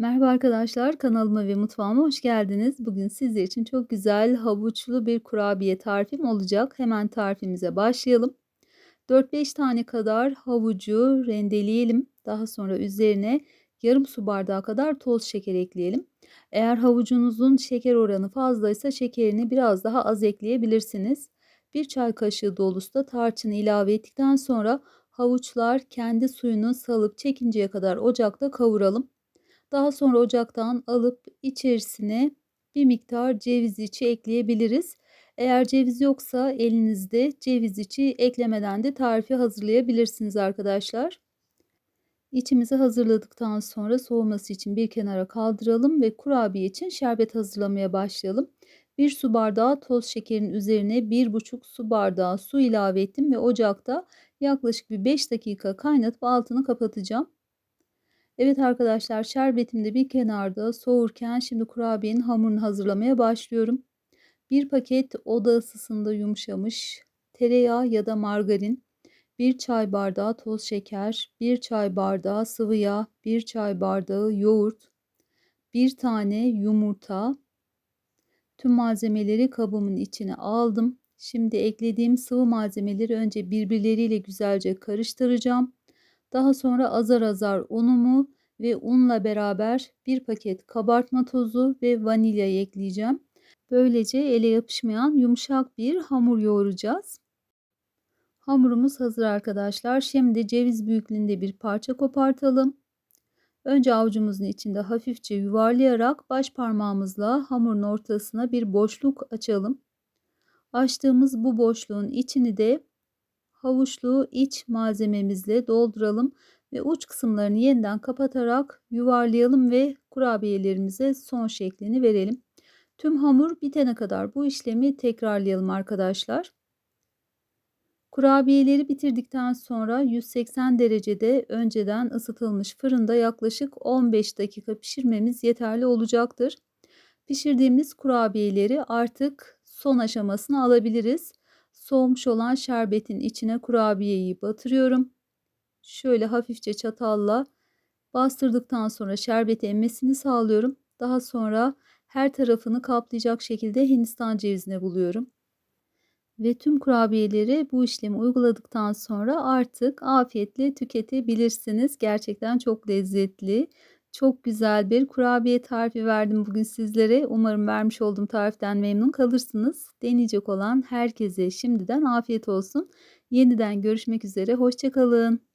Merhaba arkadaşlar, kanalıma ve mutfağıma hoş geldiniz. Bugün sizler için çok güzel havuçlu bir kurabiye tarifim olacak. Hemen tarifimize başlayalım. 4-5 tane kadar havucu rendeleyelim. Daha sonra üzerine yarım su bardağı kadar toz şeker ekleyelim. Eğer havucunuzun şeker oranı fazlaysa şekerini biraz daha az ekleyebilirsiniz. Bir çay kaşığı dolusu da tarçını ilave ettikten sonra havuçlar kendi suyunu salıp çekinceye kadar ocakta kavuralım. Daha sonra ocaktan alıp içerisine bir miktar ceviz içi ekleyebiliriz. Eğer ceviz yoksa elinizde ceviz içi eklemeden de tarifi hazırlayabilirsiniz arkadaşlar. İçimizi hazırladıktan sonra soğuması için bir kenara kaldıralım ve kurabiye için şerbet hazırlamaya başlayalım. 1 su bardağı toz şekerin üzerine 1,5 su bardağı su ilave ettim ve ocakta yaklaşık bir 5 dakika kaynatıp altını kapatacağım. Evet arkadaşlar şerbetim de bir kenarda soğurken şimdi kurabiyenin hamurunu hazırlamaya başlıyorum. Bir paket oda ısısında yumuşamış tereyağı ya da margarin, 1 çay bardağı toz şeker, 1 çay bardağı sıvı yağ, 1 çay bardağı yoğurt, 1 tane yumurta. Tüm malzemeleri kabımın içine aldım. Şimdi eklediğim sıvı malzemeleri önce birbirleriyle güzelce karıştıracağım. Daha sonra azar azar unumu ve unla beraber bir paket kabartma tozu ve vanilya ekleyeceğim. Böylece ele yapışmayan yumuşak bir hamur yoğuracağız. Hamurumuz hazır arkadaşlar. Şimdi ceviz büyüklüğünde bir parça kopartalım. Önce avucumuzun içinde hafifçe yuvarlayarak baş parmağımızla hamurun ortasına bir boşluk açalım. Açtığımız bu boşluğun içini de havuçlu iç malzememizle dolduralım ve uç kısımlarını yeniden kapatarak yuvarlayalım ve kurabiyelerimize son şeklini verelim. Tüm hamur bitene kadar bu işlemi tekrarlayalım arkadaşlar. Kurabiyeleri bitirdikten sonra 180 derecede önceden ısıtılmış fırında yaklaşık 15 dakika pişirmemiz yeterli olacaktır. Pişirdiğimiz kurabiyeleri artık son aşamasına alabiliriz. Soğumuş olan şerbetin içine kurabiyeyi batırıyorum. Şöyle hafifçe çatalla bastırdıktan sonra şerbeti emmesini sağlıyorum. Daha sonra her tarafını kaplayacak şekilde hindistan cevizine buluyorum. Ve tüm kurabiyeleri bu işlemi uyguladıktan sonra artık afiyetle tüketebilirsiniz. Gerçekten çok lezzetli. Çok güzel bir kurabiye tarifi verdim bugün sizlere. Umarım vermiş olduğum tariften memnun kalırsınız. Deneyecek olan herkese şimdiden afiyet olsun. Yeniden görüşmek üzere. Hoşçakalın.